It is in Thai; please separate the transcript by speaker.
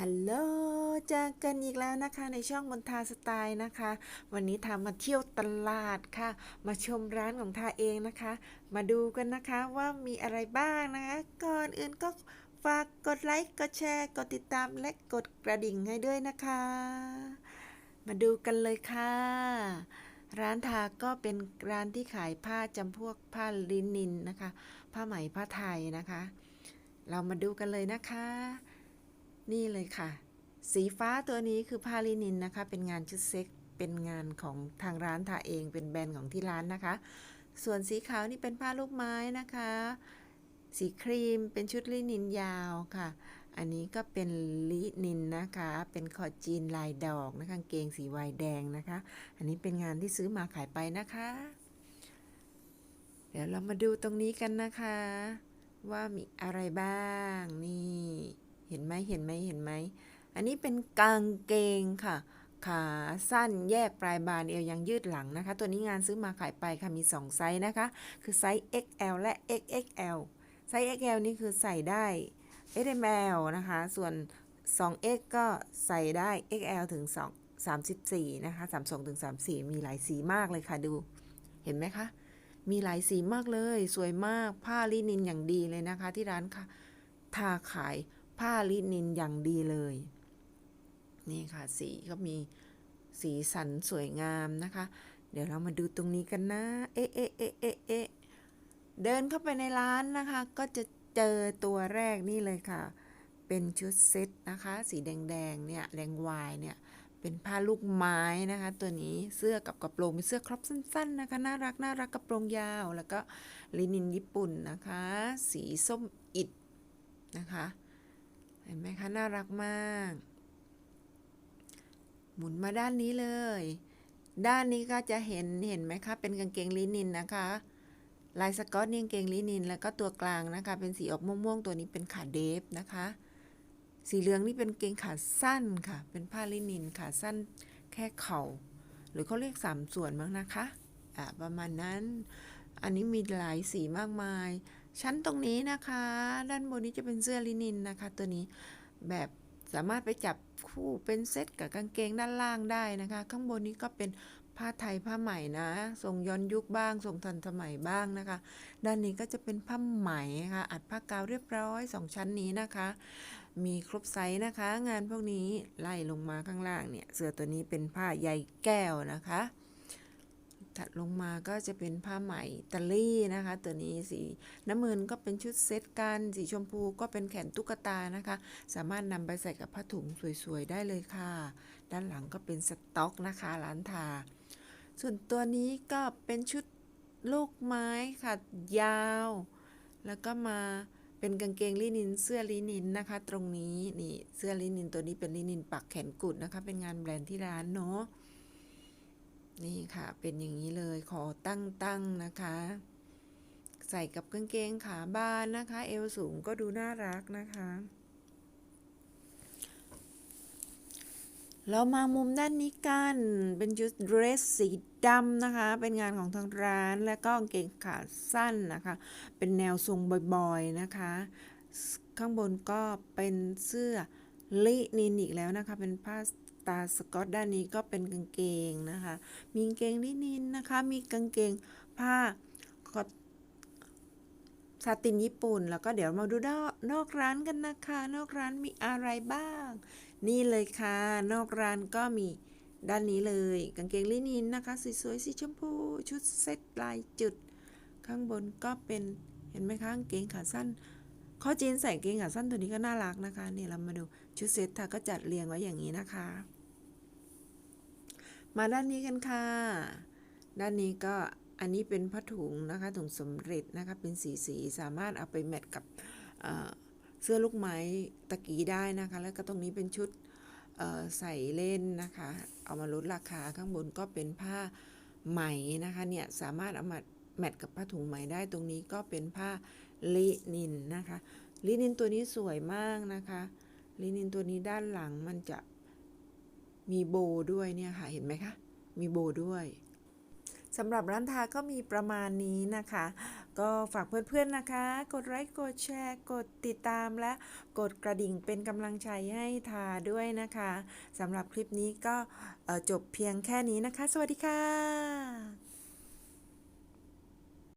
Speaker 1: ฮัลโหลเจอกันอีกแล้วนะคะในช่องมนทาสไตล์นะคะ วันนี้ทามาเที่ยวตลาดค่ะ มาชมร้านของทาเองนะคะ มาดูกันนะคะว่ามีอะไรบ้างนะคะ ก่อนอื่นก็ฝากกดไลค์ กดแชร์ กดติดตามและกดกระดิ่งให้ด้วยนะคะ มาดูกันเลยค่ะ ร้านทาก็เป็นร้านที่ขายผ้าจำพวกผ้าลินินนะคะ ผ้าไหมผ้าไทยนะคะ เรามาดูกันเลยนะคะ นี่เลยค่ะ สีฟ้าตัวนี้คือผ้าลินินนะคะ เป็นงานชุดเซ็ก เป็นงานของทางร้านทาเอง เป็นแบรนด์ของที่ร้านนะคะ ส่วนสีขาวนี่เป็นผ้าลูกไม้นะคะ สีครีมเป็นชุดลินินยาวค่ะ อันนี้ก็เป็นลินินนะคะ เป็นคอจีนลายดอกนะคะกางเกงสีวายแดงนะคะ อันนี้เป็นงานที่ซื้อมาขายไปนะคะ เดี๋ยวเรามาดูตรงนี้กันนะคะ ว่ามีอะไรบ้างนี่ ห็นไหมเห็นไหมเห็นไหม อันนี้เป็นกางเกงค่ะ ขาสั้นแยกปลายบานเอวยังยืดหลังนะคะ ตัวนี้งานซื้อมาขายไปค่ะมี 2 ไซส์นะคะ คือไซส์ XL และ XXL ไซส์ XL นี่คือใส่ได้ SML นะคะ ส่วน 2X ก็ใส่ได้ XL ถึง 2 34 นะคะ 32 ถึง 34 มีหลายสีมากเลยค่ะดู เห็นไหมคะ มีหลายสีมากเลย สวยมาก ผ้าลินินอย่างดีเลยนะคะ ที่ร้านค่ะ ทาขาย ผ้าลินินอย่างดีเลย นี่ค่ะสีก็มีสีสันสวยงามนะคะ เดี๋ยวเรามาดูตรงนี้กันนะ เอ๊ะเอ๊ะเอ๊ะเอ๊ะเอ๊ะเดินเข้าไปในร้านนะคะ ก็จะเจอตัวแรกนี่เลยค่ะ เป็นชุดเซ็ตนะคะ สีแดงๆเนี่ยแดงวายเนี่ยเป็นผ้าลูกไม้นะคะ ตัวนี้เสื้อกับกระโปรงเป็นเสื้อครอปสั้นๆนะคะน่ารักน่ารักกระโปรงยาว แล้วก็ลินินญี่ปุ่นนะคะ สีส้มอิดนะคะ เห็นไหมคะ น่ารักมาก หมุนมาด้านนี้เลย ด้านนี้ก็จะเห็นเห็นไหมคะ เป็นกางเกงลินินนะคะลายสกอตนี่กางเกงลินิน แล้วก็ตัวกลางนะคะ เป็นสีออกม่วงๆ ตัวนี้เป็นขาเดฟนะคะ สีเหลืองนี่เป็นเกงขาสั้นค่ะ เป็นผ้าลินินขาสั้นแค่เข่า หรือเขาเรียกสามส่วนมั้งนะคะ อ่าประมาณนั้น อันนี้มีหลายสีมากมาย ชั้นตรงนี้นะคะ ด้านบนนี้จะเป็นเสื้อลินินนะคะ ตัวนี้แบบสามารถไปจับคู่เป็นเซตกับกางเกงด้านล่างได้นะคะ ข้างบนนี้ก็เป็นผ้าไทยผ้าไหมนะทรงย้อนยุคบ้างทรงทันสมัยบ้างนะคะ ด้านนี้ก็จะเป็นผ้าไหมค่ะอัดผ้ากาวเรียบร้อยสองชั้นนี้นะคะ มีครบไซส์นะคะ งานพวกนี้ไล่ลงมาข้างล่างเนี่ยเสื้อตัวนี้เป็นผ้าใยแก้วนะคะ ถัดลงมาก็จะเป็นผ้าไหมตาลีนะคะ ตัวนี้สีน้ำเงินก็เป็นชุดเซตกันสีชมพูก็เป็นแขนตุ๊กตานะคะ สามารถนำไปใส่กับผ้าถุงสวยๆ ได้เลยค่ะ ด้านหลังก็เป็นสต็อกนะคะร้านทา ส่วนตัวนี้ก็เป็นชุดลูกไม้ค่ะยาว แล้วก็มาเป็นกางเกงลินินเสื้อลินินนะคะ ตรงนี้นี่เสื้อลินินตัวนี้เป็นลินินปักแขนกุดนะคะ เป็นงานแบรนด์ที่ร้านเนาะ นี่ค่ะ เป็นอย่างนี้เลยขอตั้งตั้งนะคะ ใส่กับกางเกงขาบานนะคะ เอวสูงก็ดูน่ารักนะคะ เรามามุมด้านนี้กัน เป็นชุดเดรสสีดำนะคะ เป็นงานของทางร้าน และก็กางเกงขาสั้นนะคะ เป็นแนวทรงบอยๆนะคะ ข้างบนก็เป็นเสื้อลินินอีกแล้วนะคะ เป็นผ้า ตาสกอตด้านนี้ก็เป็นกางเกงนะคะ มีกางเกงลินินนะคะ มีกางเกงผ้าคอตซาตินญี่ปุ่น แล้วก็เดี๋ยวมาดูด้านนอกร้านกันนะคะ นอกร้านมีอะไรบ้าง นี่เลยค่ะ นอกร้านก็มีด้านนี้เลย กางเกงลินินนะคะสวยๆสีชมพูชุดเซ็ตลายจุด ข้างบนก็เป็นเห็นไหมคะกางเกงขาสั้นข้อจีนใส่กางเกงขาสั้นตัวนี้ก็น่ารักนะคะนี่เรามาดูชุดเซ็ตค่ะก็จัดเรียงไว้อย่างนี้นะคะ มาด้านนี้กันค่ะ ด้านนี้ก็อันนี้เป็นผ้าถุงนะคะถุงสำเร็จนะคะเป็นสีสีสามารถเอาไปแมทกับเเสื้อลูกไม้ตะกี้ได้นะคะ แล้วก็ตรงนี้เป็นชุดใส่เล่นนะคะ เอามาลดราคาข้างบนก็เป็นผ้าไหมนะคะเนี่ยสามารถเอามาแมทกับผ้าถุงไหมได้ตรงนี้ก็เป็นผ้าลินินนะคะลินินตัวนี้สวยมากนะคะลินินตัวนี้ด้านหลังมันจะ มีโบด้วยเนี่ยค่ะ เห็นไหมคะ มีโบด้วยสำหรับร้านทาก็มีประมาณนี้นะคะ ก็ฝากเพื่อนๆนะคะ กดไลค์กดแชร์ กดติดตามและกดกระดิ่งเป็นกำลังใจให้ทาด้วยนะคะสำหรับคลิปนี้ก็จบเพียงแค่นี้นะคะ สวัสดีค่ะ